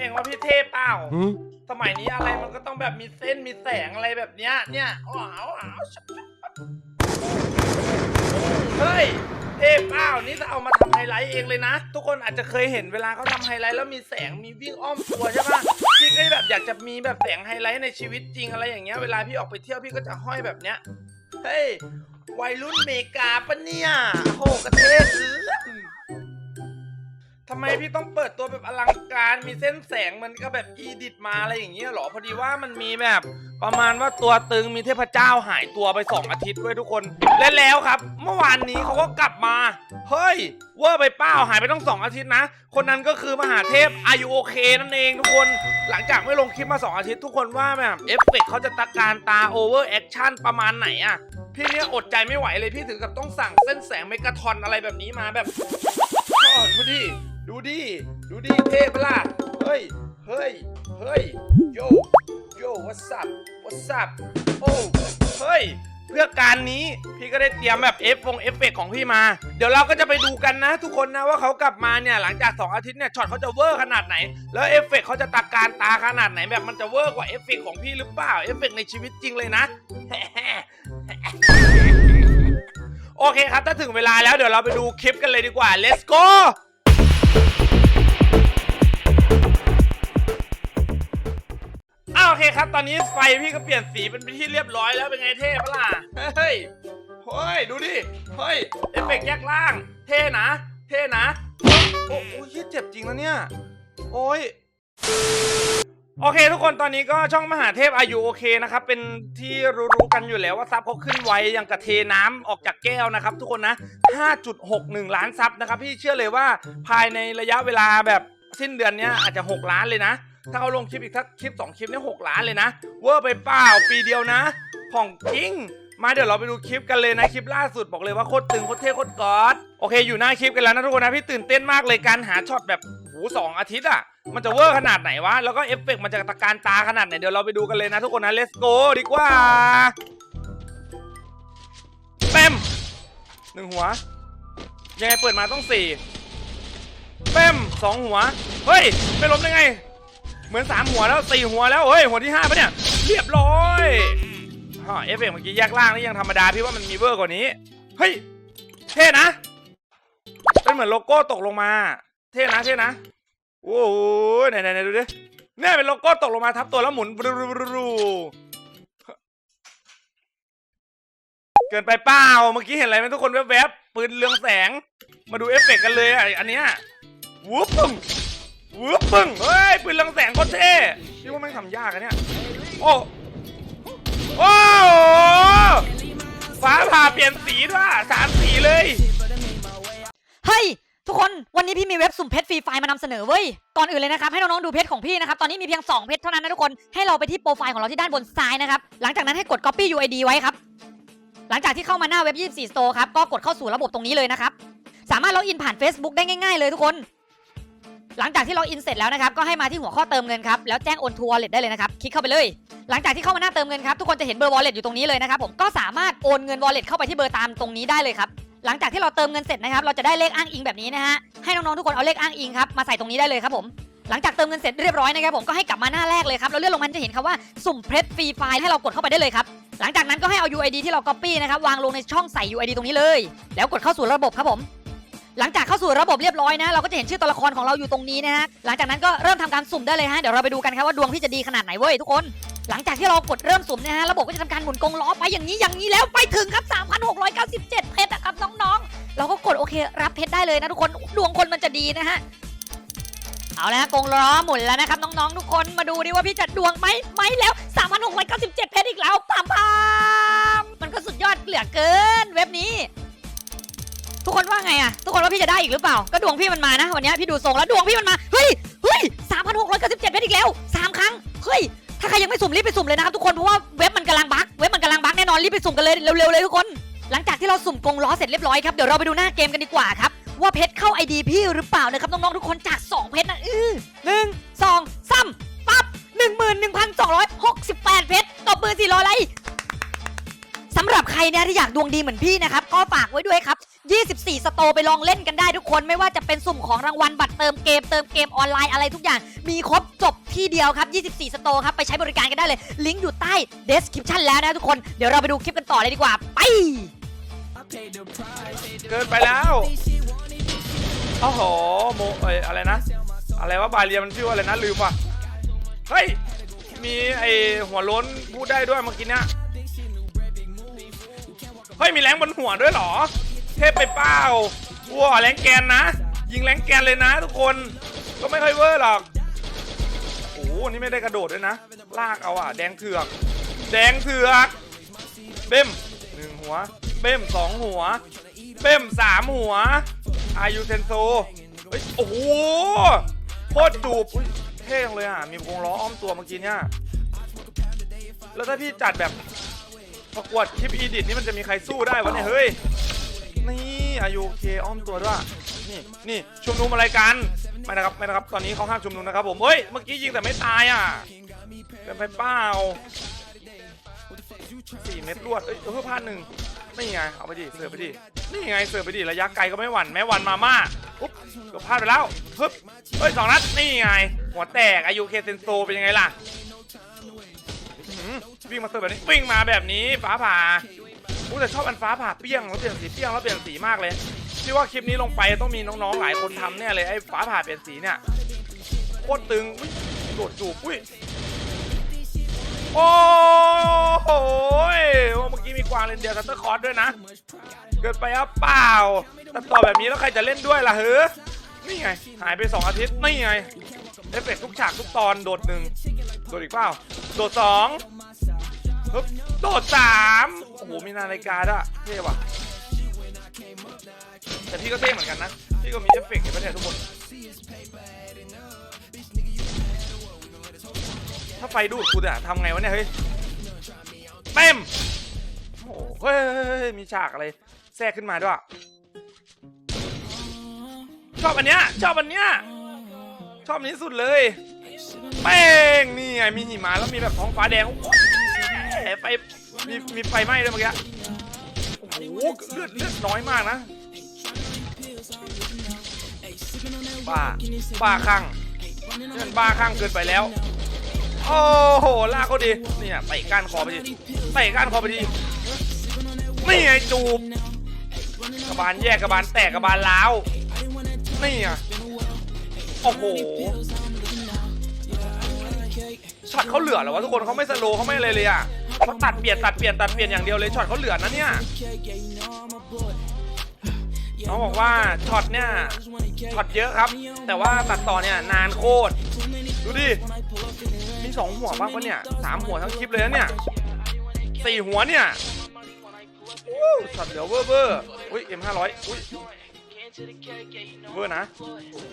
เองว่าพี่เทพเปล่าสมัยนี้อะไรมันก็ต้องแบบมีเส้นมีแสงอะไรแบบเนี้ย เนี่ยว้าวว้าวชับชับชับเฮ้ย เทพเปล่านี่จะเอามาทำไฮไลท์เองเลยนะ ทุกคนอาจจะเคยเห็นเวลาเขาทำไฮไลท์แล้วมีแสงมีวิ่งอ้อมตัวใช่ปะพี่ก็แบบอยากจะมีแบบแสงไฮไลท์ในชีวิตจริงอะไรอย่างเงี้ย เวลาพี่ออกไปเที่ยวพี่ก็จะห้อยแบบเนี้ย เฮ้ย วัยรุ่นเมกาปะเนี่ยโหกระเทศเอื้อน ทำไมพี่ต้องเปิดตัวแบบอลังการมีเส้นแสงมันก็แบบอีดิทมาอะไรอย่างเงี้ยเหรอพอดีว่ามันมีแบบประมาณว่าตัวตึงมีเทพเจ้าหายตัวไป 2 อาทิตย์ด้วยทุกคน และแล้วครับ เมื่อวานนี้เขาก็กลับมาเฮ้ยเวอร์ไปเป้าหายไปต้องสองอาทิตย์นะ คนนั้นก็คือมหาเทพอายุโอเคนั่นเองทุกคน หลังจากไม่ลงคลิปมา 2 อาทิตย์ทุกคนว่าแบบเอฟเฟกเขาจะตะการตาโอเวอร์แอคชั่นประมาณไหนอะพี่เนี่ยอดใจไม่ไหวเลยพี่ถึงกับต้องสั่งเส้นแสงเมกะทอนอะไรแบบนี้มาแบบอ๋อดู ดูดิ ดูดิ เทพล่ะ เฮ้ย เฮ้ย เฮ้ย โย โย what's up what's up โอ้ เฮ้ย เพื่อการนี้พี่ก็ได้เตรียมแบบเอฟฟงเอฟเฟกของพี่มา เดี๋ยวเราก็จะไปดูกันนะ ทุกคนนะว่าเขากลับมาเนี่ยหลังจาก 2 อาทิตย์เนี่ยช็อตเขาจะเวอร์ขนาดไหน แล้วเอฟเฟกเขาจะตาการตาขนาดไหนแบบมันจะเวอร์กว่าเอฟเฟกของพี่หรือเปล่าเอฟเฟกในชีวิตจริงเลยนะโอเคครับ ถ้าถึงเวลาแล้วเดี๋ยวเราไปดูคลิปกันเลยดีกว่า let's go โอเคครับ ตอนนี้ไฟพี่ก็เปลี่ยนสีเป็นที่เรียบร้อยแล้วเป็นไงเท่ปะล่ะ เฮ้ย เฮ้ย ดูดิ เฮ้ย เอฟเฟกต์แยกล่าง เท่นะ เท่นะ โอ้โอ้ยเจ็บจริงแล้วเนี่ย โอ้ยโอเค ทุกคนตอนนี้ก็ช่องมหาเทพอายุโอเคนะครับ เป็นที่รู้ๆกันอยู่แล้วว่าซับเขาขึ้นไวอย่างกระเทน้ำออกจากแก้วนะครับ ทุกคนนะ 5.61 ล้านซับนะครับ พี่เชื่อเลยว่าภายในระยะเวลาแบบสิ้นเดือนเนี้ยอาจจะ 6 ล้านเลยนะ ถ้าเขาลงคลิปอีกสักคลิป2คลิปเนี่ย6ล้านเลยนะ เวอร์ไปเปล่าปีเดียวนะผ่องจริง มาเดี๋ยวเราไปดูคลิปกันเลยนะคลิปล่าสุดบอกเลยว่าโคตรตึงโคตรเท่โคตรกอดโอเคอยู่หน้าคลิปกันแล้วนะทุกคนนะพี่ตื่นเต้นมากเลยการหาช็อตแบบหูสองอาทิตย์อะมันจะเวอร์ขนาดไหนวะแล้วก็เอฟเฟกต์มันจะตะการตาขนาดไหนเดี๋ยวเราไปดูกันเลยนะทุกคนนะ let's go ดีกว่าเต็มหนึ่งหัวยังไงเปิดมาต้องสี่เต็มสองหัว เฮ้ย ไม่ล้มได้ไง เหมือนสามหัวแล้วสี่หัวแล้วเฮ้ยหัวที่ห้าปะเนี่ยเรียบร้อยฮะเอฟเฟกต์เมื่อกี้แยกล่างนี่ยังธรรมดาพี่ว่ามันมีเวอร์กว่านี้เฮ้ยเท่นะเป็นเหมือนโลโก้ตกลงมา เท่นะเท่นะโอ้โหไหนไหนดูดิเนี่ยเป็นโลโก้ตกลงมาทับตัวแล้วหมุนรูรูรูเกินไปเปล่าเมื่อกี้เห็นอะไรไหมทุกคนแวบๆปืนเรืองแสง มาดูเอฟเฟกต์กันเลยอะอันเนี้ยวูบปึ้ง วูบปึ้งเฮ้ยปืนเรืองแสงโคตรเท่พี่ว่าแม่งทำยากอะเนี่ยโอ้โอ้ฟ้าผ่าเปลี่ยนสีด้วยสามสีเลยเฮ้ยทุกคนวันนี้พี่มีเว็บสุ่มเพชรฟรีไฟล์มานำเสนอเว้ยก่อนอื่นเลยนะครับให้น้องๆดูเพชรของพี่นะครับตอนนี้มีเพียง 2 เพชรเท่านั้นนะทุกคนให้เราไปที่โปรไฟล์ของเราที่ด้านบนซ้ายนะครับหลังจากนั้นให้กด copy UID ไว้ครับหลังจากที่เข้ามาหน้าเว็บ 24 Store ครับก็กดเข้าสู่ระบบตรงนี้เลยนะครับสามารถล็อกอินผ่าน Facebook ได้ง่ายๆเลยทุกคน หลังจากที่ล็อกอินเสร็จแล้วนะครับก็ให้มาที่หัวข้อเติมเงินครับแล้วแจ้งโอนทัวร์เลทได้เลยนะครับคลิกเข้าไปเลย หลังจากที่เข้ามาหน้าเติมเงินครับทุกคนจะเห็นเบอร์ wallet อยู่ตรงนี้เลยนะครับผมก็สามารถโอนเงิน wallet เข้าไปที่เบอร์ตามตรงนี้ได้เลยครับหลังจากที่เราเติมเงินเสร็จนะครับเราจะได้เลขอ้างอิงแบบนี้นะฮะให้น้องๆทุกคนเอาเลขอ้างอิงครับมาใส่ตรงนี้ได้เลยครับผมหลังจากเติมเงินเสร็จเรียบร้อยนะครับผมก็ให้กลับมาหน้าแรกเลยครับแล้วเลื่อนลงมาจะเห็นคำว่าสุ่มเพชรฟรีไฟล์ให้เรากดเข้าไปได้เลยครับหลังจากนั้นก็ให้เอา UID ที่เรา copy นะครับวางลงในช่องใส่ UID ตรงนี้เลย แล้วกดเข้าสู่ระบบครับผม หลังจากเข้าสู่ระบบเรียบร้อยนะ เราก็จะเห็นชื่อตัวละครของเราอยู่ตรงนี้นะฮะ หลังจากนั้นก็เริ่มทำการสุ่มได้เลยฮะ เดี๋ยวเราไปดูกันครับว่าดวงพี่จะดีขนาดไหนเว้ยทุกคน หลังจากที่เรากดเริ่มสุ่มนะฮะ ระบบก็จะทำการหมุนกงล้อไปอย่างนี้อย่างนี้แล้วไปถึงครับ 3,697 เพชรอะครับน้องๆ เราก็กดโอเครับเพชรได้เลยนะทุกคน ดวงคนมันจะดีนะฮะ เอาละฮะกงล้อหมุนแล้วนะครับน้องๆ ทุกคน มาดูดิว่าพี่จะดวงไหมไหมแล้ว 3,697 เพชรอีกแล้วปามปามมันก็สุดยอดเหลือเกิ ว่าพี่จะได้อีกหรือเปล่า ก็ดวงพี่มันมานะ วันนี้พี่ดูทรงแล้วดวงพี่มันมา เฮ้ย เฮ้ย3,697เก้าสิบเจ็ดเพชรอีกแล้วสามครั้ง เฮ้ย ถ้าใครยังไม่สุ่มรีบไปสุ่มเลยนะครับทุกคน เพราะว่าเว็บมันกำลังบั๊กเว็บมันกำลังบั๊กแน่นอนรีบไปสุ่มกันเลยเร็วๆเลยทุกคน หลังจากที่เราสุ่มกงล้อเสร็จเรียบร้อยครับ เดี๋ยวเราไปดูหน้าเกมกันดีกว่าครับ ว่าเพชรเข้าไอดีพี่หรือเปล่านะครับน้องๆทุกคนจาก2เพชรนะอื้อหนึ่งสองสามปั๊บหนึ่งหมื่นหนึ่งพันสองร้อยหกสิบแปดเพชรตบมือสี่ร้อยไรสำหรับใครเนี่ยที่อยากดวงดีเหมือนพี่นะครับก็ฝากไว้ด้วยครับ 24 สโตร์ไปลองเล่นกันได้ทุกคน ไม่ว่าจะเป็นสุ่มของรางวัลบัตรเติมเกมเติมเกมออนไลน์อะไรทุกอย่าง มีครบจบที่เดียวครับ 24 สโตร์ครับ ไปใช้บริการกันได้เลย ลิงก์อยู่ใต้ description แล้วนะทุกคน เดี๋ยวเราไปดูคลิปกันต่อเลยดีกว่า ไป เกินไปแล้วโอ้โหโมเอ้ยอะไรนะ อะไรวะบาเรียมันชื่อว่าอะไรนะลืมว่ะ เฮ้ย มีไอหัวโล้นพูดได้ด้วยเมื่อกี้เนี้ย เฮ้ย มีแรงบนหัวด้วยเหรอ เทพไปเป้าว้าแรงแกนนะ ยิงแรงแกนเลยนะ ทุกคน ก็ไม่ค่อยเวอร์หรอก โอ้โหนี่ไม่ได้กระโดดด้วยนะ ลากเอาอะ แดงเถือก แดงเถือก เบ้มหนึ่งหัว เบ้มสองหัว เบ้มสามหัว อายุเซนโซเฮ้ย โอ้โห โคตรจูบเท่จังเลยอะ มีวงล้ออ้อมตัวเมื่อกี้เนี่ย แล้วถ้าพี่จัดแบบประกวดคลิปอีดิทนี่มันจะมีใครสู้ได้วะเนี่ยเฮ้ย นี่อายุเคอ้อมตัวด้วยนี่นี่ชุมนุมอะไรกันไม่นะครับไม่นะครับตอนนี้เขาห้ามชุมนุมนะครับผมเฮ้ยเมื่อกี้ยิงแต่ไม่ตายอะเป็นไปเปล่าสี่เม็ดรวดเอ้ยเพิ่มพลาดหนึ่งนี่ไงเอาไปดิเสิร์ฟไปดินี่ไงเสิร์ฟไปดิระยะไกลก็ไม่หวั่นแม้วันมาม่าอุ๊บเก็พลาดไปแล้วปึ๊บเฮ้ยสองนัดนี่ไงหัวแตกอายุเคเซนโซเป็นยังไงล่ะวิ่งมาเสิร์ฟแบบนี้วิ่งมาแบบนี้ฟ้าผ่า อู้แต่ชอบอันฟ้าผ่าเปี้ยงแล้วเปลี่ยนสีเปี้ยงแล้วเปลี่ยนสีมากเลยพี่ว่าคลิปนี้ลงไปต้องมีน้องๆหลายคนทำแน่เลยไอ้ฟ้าผ่าเปลี่ยนสีเนี่ยโคตรตึงอุ๊ยโดดจูบอุ้ยโอ้โหเมื่อกี้มีกวางเรนเดียร์ซันเตอร์คอร์สด้วยนะ เกิดไปอะเปล่าตัดต่อแบบนี้แล้วใครจะเล่นด้วยล่ะเฮ้ยนี่ไง หายไป 2 อาทิตย์ นี่ไงเอฟเฟกทุกฉากทุกตอนโดดหนึ่งโดดอีกเปล่า โดดสองปึ๊บ โดดสามโอ้โห มีนาฬิกาด้วยเท่ว่ะ แต่พี่ก็เท่เหมือนกันนะ พี่ก็มีเอฟเฟกต์ในประเทศทุกคน ถ้าไฟดูดกูจะทำไงวะเนี่ย เฮ้ย เต็ม โอ้โหเฮ้ย มีฉากอะไร แทรกขึ้นมาด้วย ชอบอันเนี้ย ชอบอันเนี้ย ชอบอันนี้สุดเลย แป้งนี่ไง มีหิมะแล้วมีแบบท้องฟ้าแดงโอ้ ไฟมีมีไฟไหม้ด้วยเมื่อกี้โอ้โหเลือดเลือดน้อยมากนะบ้าบ้าคลั่งนี่มันบ้าคลั่งเกินไปแล้วโอ้โหลากเขาดีเนี่ยเตะก้านคอไปดิเตะก้านคอไปดินี่ไงจูบกระบาลแยกกระบาลแตกกระบาลล้าวนี่อะโอ้โหช็อตเขาเหลือเหรอวะทุกคนเขาไม่สโลเขาไม่อะไรเลยอะ เขาตัดเปลี่ยนตัดเปลี่ยนตัดเปลี่ยนอย่างเดียวเลยช็อตเขาเหลือนะเนี่ยน้องบอกว่าช็อตเนี่ยช็อตเยอะครับ แต่ว่าตัดต่อเนี่ยนานโคตรดูดิมีสองหัวบ้างปะเนี่ยสามหัวทั้งคลิปเลยนะเนี่ยสี่หัวเนี่ยช็อตเดี๋ยวเวอร์เวอร์อุ้ยเอ็มห้าร้อยอุ้ยเวอร์นะ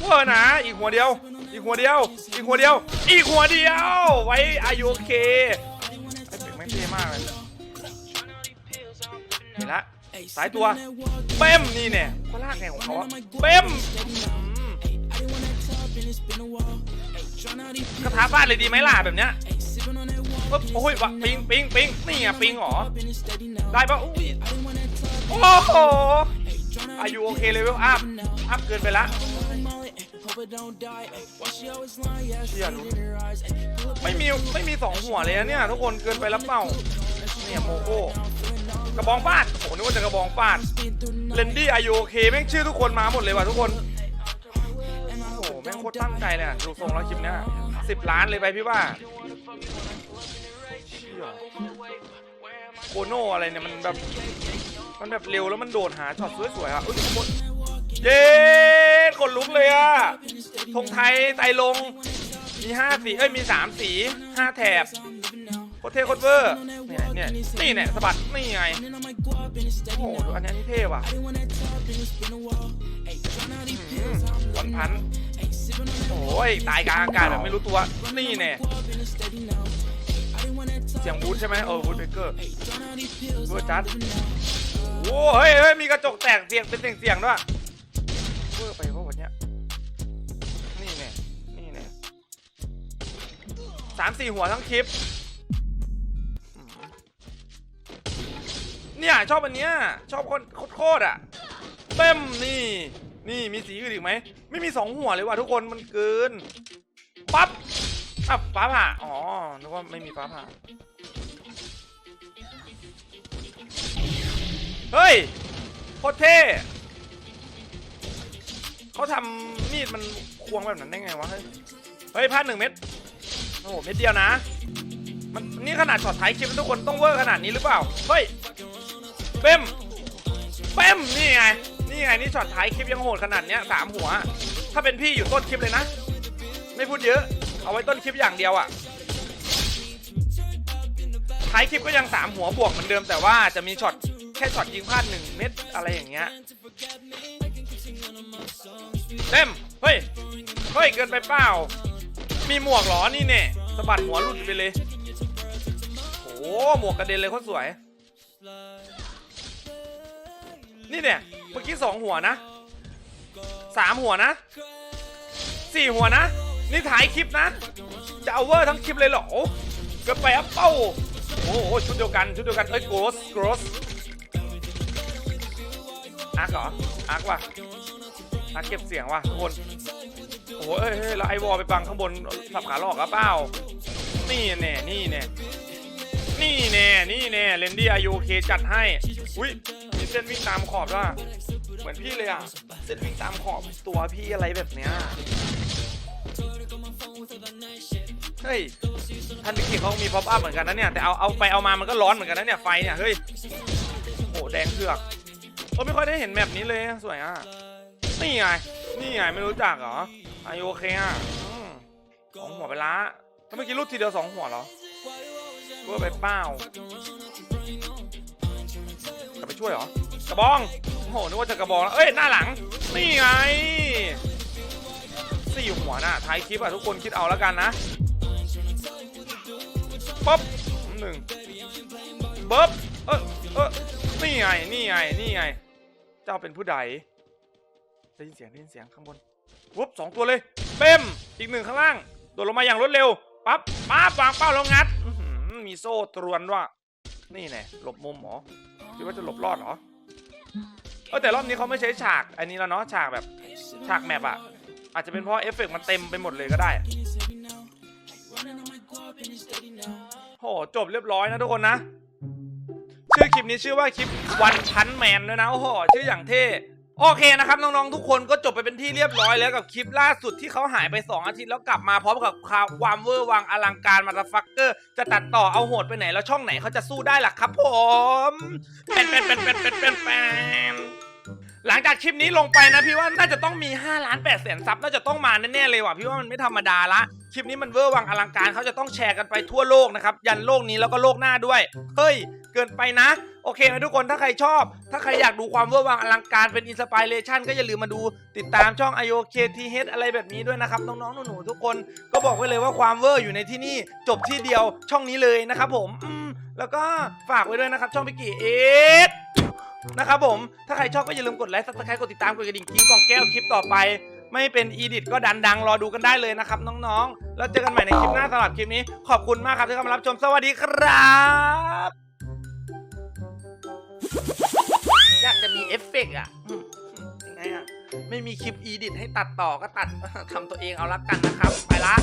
เวอร์นะอีกหัวเดียว อีกหัวเดียว อีกหัวเดียว อีกหัวเดียว ไว้อายุโอเค เป็กแม่งเท่มากเลยเห็นละสายตัวเบ้มนี่เนี่ยก็ลากไงของเขาอะเบ้มอืมกระทาฟาดเลยดีไหมล่ะแบบเนี้ยปึ๊บโอ้ยวะปิงปิงปิงนี่ไงปิงเหรอได้ปะอุ้ยโอ้โหอายุโอเคเลเวลอัพอัพเกินไปละเชี่ยรู้ ไม่มีไม่มีสองหัวเลยนะเนี่ยทุกคนเกินไปแล้วเปล่าเนี่ยโมโก้กระบองฟาดโอ้โหนึกว่าจะกระบองฟาดเลนดี้อายุโอเคแม่งชื่อทุกคนมาหมดเลยว่ะทุกคนโอ้โหแม่งโคตรตั้งใจเลยอะดูทรงแล้วคลิปเนี้ยสิบล้านเลยไปพี่ว่าโคโน่อะไรเนี่ยมันแบบมันแบบเร็วแล้วมันโดดหาช็อตสวยๆอะอุ้ยขโมยเย้ขนลุกเลยอะธงไทยไตลง มีห้าสีเอ้ยมีสามสีห้าแถบโคตรเท่โคตรเวอร์เนี่ยเนี่ยนี่เนี่ยสะบัดนี่ไงโอ้โหดูอันนี้นี่เท่ว่ะอืมวันพันโอ้ยตายกลางอากาศแบบไม่รู้ตัวนี่แน่เสียงวูดใช่ไหมเออวูดเบเกอร์เวอร์จัดโอ้เฮ้ยเฮ้ยมีกระจกแตกเสียงเป็นเสียงเสียงด้วยเวอร์ไปเพราะวันเนี้ย สามสี่หัวทั้งคลิป เนี่ย ชอบอันเนี้ย ชอบคนโคตรอะเต็มนี่ นี่มีสีอื่นอีกไหม ไม่มีสองหัวเลยว่ะทุกคนมันเกิน ปั๊บอะฟ้าผ่า อ๋อ นึกว่าไม่มีฟ้าผ่า เฮ้ย โคตรเท่เขาทำมีดมันควงแบบนั้นได้ไงวะ เฮ้ยเฮ้ยพลาดหนึ่งเม็ด อ้โหเม็ดเดียวนะ มันนี่ขนาดช็อตท้ายคลิปทุกคนต้องเวอร์ขนาดนี้หรือเปล่า เฮ้ย เป้ม เป้ม นี่ไง นี่ไง นี่ช็อตท้ายคลิปยังโหดขนาดเนี้ยสามหัว ถ้าเป็นพี่อยู่ต้นคลิปเลยนะ ไม่พูดเยอะ เอาไว้ต้นคลิปอย่างเดียวอะท้ายคลิปก็ยังสามหัวบวกเหมือนเดิมแต่ว่าจะมีช็อตแค่ช็อตยิงพลาดหนึ่งเม็ดอะไรอย่างเงี้ยเต็ม เฮ้ย เฮ้ย เกินไปเปล่า มีหมวกหรอนี่เนี่ยสะบัดหัวหลุดไปเลยโอ้หมวกกระเด็นเลยโคตรสวย นี่เนี่ยเมื่อกี้สองหัวนะสามหัวนะสี่หัวนะ นี่ถ่ายคลิปนะ จะเอาเวอร์ทั้งคลิปเลยเหรอเกินไปอะเป้าโอ้โหชุดเดียวกันชุดเดียวกันเอ้ยโกรสโกรสอาร์คเหรออาร์คว่ะอาร์คเก็บเสียงว่ะทุกคน โอ้ยเฮ้ยแล้วไอวอลไปบังข้างบนสับขาหลอกอะเปล่า นี่แน่นี่แน่นี่แน่นี่แน่เลนดี้อายุเคจัดให้ อุ้ยมีเส้นวิ่งตามขอบด้วยเหมือนพี่เลยอะ เส้นวิ่งตามขอบตัวพี่อะไรแบบเนี้ยเฮ้ยท่านมิกกี้เขามีป๊อปอัพเหมือนกันนะเนี่ย แต่เอาเอาไปเอามามันก็ร้อนเหมือนกันนะเนี่ยไฟเนี่ย เฮ้ย โอ้แดงเผือกผมไม่ค่อยได้เห็นแบบนี้เลยสวยอะ นี่ไง นี่ไงไม่รู้จักเหรอ อายุโอเคอะอืมสองหัวไปละแล้วเมื่อกี้รูดทีเดียวสองหัวเหรอเพื่อไปเป้ากลับไปช่วยเหรอกระบองโอ้โหนึกว่าจะกระบองแล้วเอ้ยหน้าหลังนี่ไงสี่หัวน่ะท้ายคลิปอะทุกคนคิดเอาแล้วกันนะป๊บหนึ่งเบิบเออเออนี่ไงนี่ไงนี่ไงเจ้าเป็นผู้ใดได้ยินเสียงได้ยินเสียงข้างบน วุบสองตัวเลย เป้ม อีกหนึ่งข้างล่าง โดดลงมาอย่างรวดเร็ว ปั๊บปั๊บวางเป้าแล้วงัด มีโซ่ตรวนด้วยนี่แน่หลบมุมเหรอ คิดว่าจะหลบรอดเหรอ เออแต่รอบนี้เขาไม่ใช้ฉาก อันนี้แล้วเนาะ ฉากแบบ ฉากแมปอะอาจจะเป็นเพราะเอฟเฟกต์มันเต็มไปหมดเลยก็ได้ โห จบเรียบร้อยนะทุกคนนะ ชื่อคลิปนี้ชื่อว่าคลิปวันพันแมนด้วยนะ โอ้โห ชื่ออย่างเท่ โอเคนะครับน้องๆทุกคนก็จบไปเป็นที่เรียบร้อยแล้วกับคลิปล่าสุดที่เขาหายไป 2 อาทิตย์แล้วกลับมาพร้อมกับความเวอร์วังอลังการมาตาฟักเกอร์จะตัดต่อเอาโหดไปไหนแล้วช่องไหนเขาจะสู้ได้ล่ะครับผมเป็นเป็นเป็นเป็นเป็นเป็นเป็นหลังจากคลิปนี้ลงไปนะพี่ว่าน่าจะต้องมี5ล้าน8แสนซับน่าจะต้องมาแน่ๆเลยว่ะพี่ว่ามันไม่ธรรมดาละคลิปนี้มันเวอร์วังอลังการเขาจะต้องแชร์กันไปทั่วโลกนะครับยันโลกนี้แล้วก็โลกหน้าด้วยเฮ้ยเกินไปนะ โอเคนะทุกคนถ้าใครชอบ ถ้าใครอยากดูความเวอร์วังอลังการเป็นอินสปิเรชันก็อย่าลืมมาดูติดตามช่อง IOKTH อะไรแบบนี้ด้วยนะครับ น้องๆหนูๆทุกคนก็บอกไว้เลยว่าความเวอร์อยู่ในที่นี่จบที่เดียวช่องนี้เลยนะครับผมอืมแล้วก็ฝากไว้ด้วยนะครับ ช่องพิกิเอ็กนะครับผมถ้าใครชอบก็อย่าลืมกดไลค์ซับสไครต์กดติดตามกดกระดิ่งกิ้งกล่องแก้วคลิปต่อไปไม่เป็นอีดิทก็ดันดังรอดูกันได้เลยนะครับ น้องๆ แล้วเจอกันใหม่ในคลิปหน้าสำหรับคลิปนี้ ขอบคุณมากครับที่เข้ามารับชมสวัสดีครับ อยากจะมีเอฟเฟกต์อะอืมยังไงอะ ไม่มีคลิปอีดิทให้ตัดต่อก็ตัดทำตัวเองเอาละกันนะครับ ไปละ